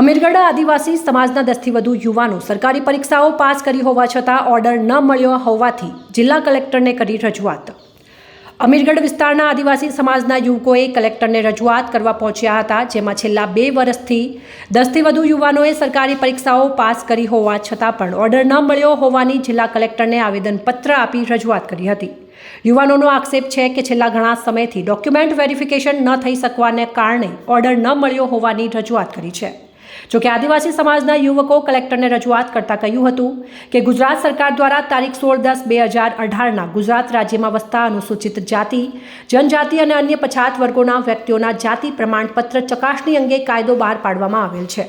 અમીરગઢ આદિવાસી સમાજના દસથી વધુ યુવાનો સરકારી પરીક્ષાઓ પાસ કરી હોવા છતાં ઓર્ડર ન મળ્યો હોવાથી જિલ્લા કલેક્ટરને કરી રજૂઆત. અમીરગઢ વિસ્તારના આદિવાસી સમાજના યુવકોએ કલેક્ટરને રજૂઆત કરવા પહોંચ્યા હતા, જેમાં છેલ્લા બે વર્ષથી દસથી વધુ યુવાનોએ સરકારી પરીક્ષાઓ પાસ કરી હોવા છતાં પણ ઓર્ડર ન મળ્યો હોવાની જિલ્લા કલેક્ટરને આવેદનપત્ર આપી રજૂઆત કરી હતી. યુવાનોનો આક્ષેપ છે કે છેલ્લા ઘણા સમયથી ડોક્યુમેન્ટ વેરિફિકેશન ન થઈ શકવાને કારણે ઓર્ડર ન મળ્યો હોવાની રજૂઆત કરી છે. જોકે આદિવાસી સમાજના યુવકો કલેક્ટરને રજૂઆત કરતા કહ્યું હતું કે ગુજરાત સરકાર દ્વારા તારીખ સોળ દસ બે હજાર અઢારના ગુજરાત રાજ્યમાં વસતા અનુસૂચિત જાતિ, જનજાતિ અને અન્ય પછાત વર્ગોના વ્યક્તિઓના જાતિ પ્રમાણપત્ર ચકાસણી અંગે કાયદો બહાર પાડવામાં આવેલ છે.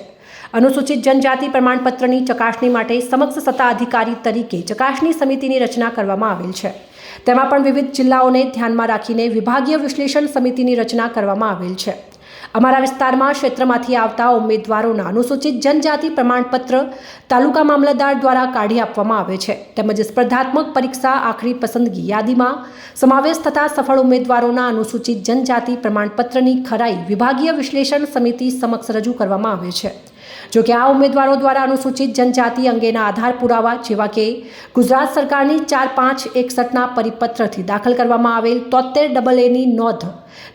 અનુસૂચિત જનજાતિ પ્રમાણપત્રની ચકાસણી માટે સમક્ષ સત્તા અધિકારી તરીકે ચકાસણી સમિતિની રચના કરવામાં આવેલ છે. તેમાં પણ વિવિધ જિલ્લાઓને ધ્યાનમાં રાખીને વિભાગીય વિશ્લેષણ સમિતિની રચના કરવામાં આવેલ છે. અમારા વિસ્તારમાં ક્ષેત્રમાંથી આવતા ઉમેદવારોના અનુસૂચિત જનજાતિ પ્રમાણપત્ર તાલુકા મામલતદાર દ્વારા કાઢી આપવામાં આવે છે. તેમજ સ્પર્ધાત્મક પરીક્ષા આખરી પસંદગી યાદીમાં સમાવેશ થતા સફળ ઉમેદવારોના અનુસૂચિત જનજાતિ પ્રમાણપત્રની ખરાઈ વિભાગીય વિશ્લેષણ સમિતિ સમક્ષ રજૂ કરવામાં આવે છે. જો કે આ ઉમેદવારો દ્વારા અનુસૂચિત જનજાતિ અંગેના આધાર પુરાવા જેવા કે ગુજરાત સરકારની ચાર પાંચ એકસઠના પરિપત્રથી દાખલ કરવામાં આવેલ તોતેર ડબલ એની નોંધ,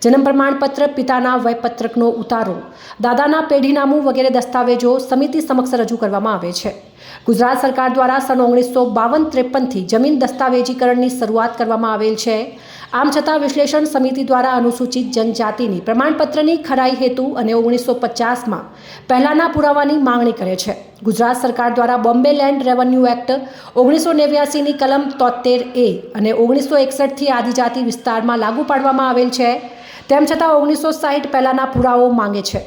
જન્મ પ્રમાણપત્ર, પિતાના વયપત્રકનો ઉતારો, દાદાના પેઢીનામું વગેરે દસ્તાવેજો સમિતિ સમક્ષ રજૂ કરવામાં આવે છે. ગુજરાત સરકાર દ્વારા સન ઓગણીસો બાવન ત્રેપનથી જમીન દસ્તાવેજીકરણની શરૂઆત કરવામાં આવેલ છે. આમ છતાં વિશ્લેષણ સમિતિ દ્વારા અનુસૂચિત જનજાતિની પ્રમાણપત્રની ખરાઈ હેતુ અને ઓગણીસો પચાસમાં પહેલાંના પુરાવાની માંગણી કરે છે. ગુજરાત સરકાર દ્વારા બોમ્બે લેન્ડ રેવન્યુ એક્ટ ઓગણીસો નેવ્યાસીની કલમ તોતેર એ અને ઓગણીસો એકસઠથી આદિજાતિ વિસ્તારમાં લાગુ પાડવામાં આવેલ છે. તેમ છતાં ઓગણીસો સાહીઠ પહેલાંના પુરાવો માંગે છે.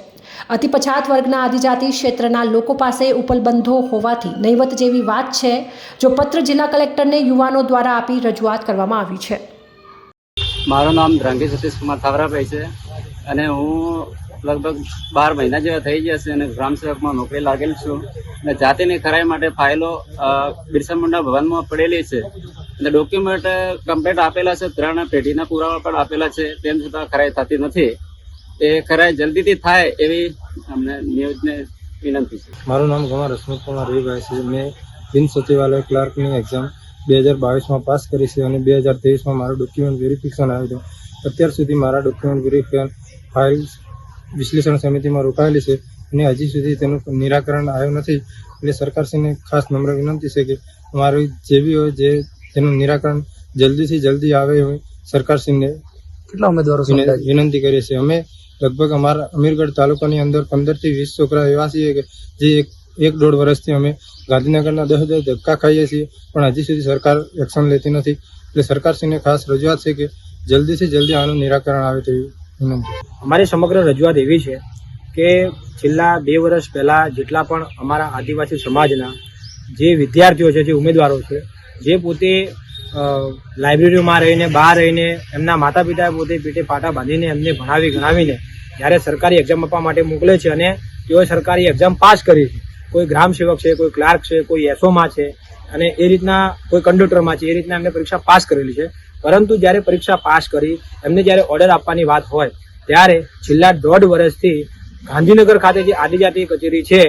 અતિ પછાત વર્ગના આદિજાતિ ક્ષેત્રના લોકો પાસે ઉપલબંધો હોવાથી નહીવત જેવી વાત છે, જો પત્ર જિલ્લા કલેક્ટરને યુવાનો દ્વારા આપી રજૂઆત કરવામાં આવી છે. મારું નામ ધ્રાંગી સતીશ કુમાર થાવરાભાઈ છે અને હું લગભગ બાર મહિના જેવા થઈ ગયા છે અને ગ્રામ સેવકમાં નોકરી લાગેલ છું અને જાતિની ખરાઈ માટે ફાઇલો બિરસા મુંડા ભવનમાં પડેલી છે. અને ડોક્યુમેન્ટ કમ્પ્લીટ આપેલા છે, ત્રણ પેઢીના પુરાવા પણ આપેલા છે, તેમ છતાં ખરાઈ થતી નથી. એ કરાય જલ્દીથી થાય એવી અમને ન્યૂઝને વિનંતી છે. મારું નામ કુમાર રશ્મિત કુમાર રવિભાઈ છે. મેં બિન સચિવાલય ક્લાર્કની એક્ઝામ બે હજાર બાવીસમાં પાસ કરી છે અને બે હજાર ત્રેવીસમાં મારું ડોક્યુમેન્ટ વેરિફિકેશન આવ્યું હતું. અત્યાર સુધી મારા ડોક્યુમેન્ટ વેરિફિકેશન ફાઇલ વિશ્લેષણ સમિતિમાં રોકાયેલી છે અને હજી સુધી તેનું નિરાકરણ આવ્યું નથી. એટલે સરકારશ્રીને ખાસ નમ્ર વિનંતી છે કે અમારું જે બી હોય જે તેનું નિરાકરણ જલ્દીથી જલ્દી આવે હોય સરકારશ્રીને કેટલા ઉમેદવારો વિન- વિનંતી કરીએ છીએ. અમે લગભગ અમારા અમીરગઢ તાલુકાની અંદર પંદરથી વીસ છોકરા એવા છીએ કે જે એક એક દોઢ વર્ષથી અમે ગાંધીનગરના દસ દસ ધક્કા ખાઈએ છીએ, પણ હજી સુધી સરકાર એક્શન લેતી નથી. એટલે સરકારશ્રીને ખાસ રજૂઆત છે કે જલ્દીથી જલ્દી આનું નિરાકરણ આવે તેવી વિનંતી. અમારી સમગ્ર રજૂઆત એવી છે કે છેલ્લા બે વર્ષ પહેલાં જેટલા પણ અમારા આદિવાસી સમાજના જે વિદ્યાર્થીઓ છે, જે ઉમેદવારો છે, જે પોતે લાઇબ્રેરીમાં રહીને, બહાર રહીને, એમના માતા પિતાએ પોતે પેટે પાટા બાંધીને એમને ભણાવી, ગણાવીને જ્યારે સરકારી એક્ઝામ આપવા માટે મોકલે છે અને તેઓએ સરકારી એક્ઝામ પાસ કરી છે. કોઈ ગ્રામ સેવક છે, કોઈ ક્લાર્ક છે, કોઈ એસઓમાં છે અને એ રીતના કોઈ કંડક્ટરમાં છે, એ રીતના એમને પરીક્ષા પાસ કરેલી છે. પરંતુ જ્યારે પરીક્ષા પાસ કરી, એમને જ્યારે ઓર્ડર આપવાની વાત હોય, ત્યારે છેલ્લા દોઢ વર્ષથી ગાંધીનગર ખાતે જે આદિજાતિ કચેરી છે,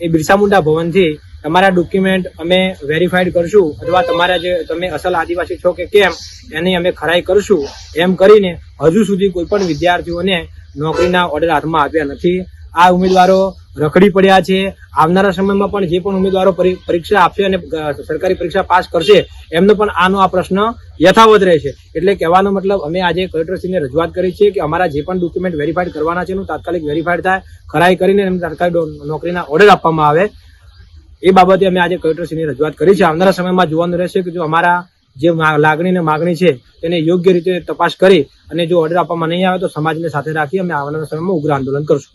એ બિરસા મુંડા ભવનથી તમારા ડોક્યુમેન્ટ અમે વેરીફાઈડ કરશું અથવા તમારા જે તમે અસલ આદિવાસી છો કે કેમ, એની અમે ખરાઈ કરશું. એમ કરીને હજુ સુધી કોઈ પણ વિદ્યાર્થીઓને નોકરીના ઓર્ડર હાથમાં આપ્યા નથી. આ ઉમેદવારો રખડી પડ્યા છે. આવનારા સમયમાં પણ જે પણ ઉમેદવારો પરી- પરીક્ષા આપશે અને સરકારી પરીક્ષા પાસ કરશે, એમનો પણ આનો આ પ્રશ્ન યથાવત રહેશે. એટલે કહેવાનો મતલબ અમે આજે કલેક્ટરશ્રીને રજૂઆત કરી છે કે અમારા જે પણ ડોક્યુમેન્ટ વેરીફાઈડ કરવાના છે એનું તાત્કાલિક વેરીફાઈડ થાય. ખરાઈ કરીને એમને તાત્કાલિક નોકરીના ઓર્ડર આપવામાં આવે. એ બાબતે અમે આજે કલેક્ટરશ્રીની રજૂઆત કરી છે. આવનારા સમયમાં જોવાનું રહેશે કે જો અમારા જે લાગણી અને માગણી છે, તેને યોગ્ય રીતે તપાસ કરી અને જો ઓર્ડર આપવામાં નહીં આવે તો સમાજને સાથે રાખી અમે આવનારા સમયમાં ઉગ્ર આંદોલન કરશું.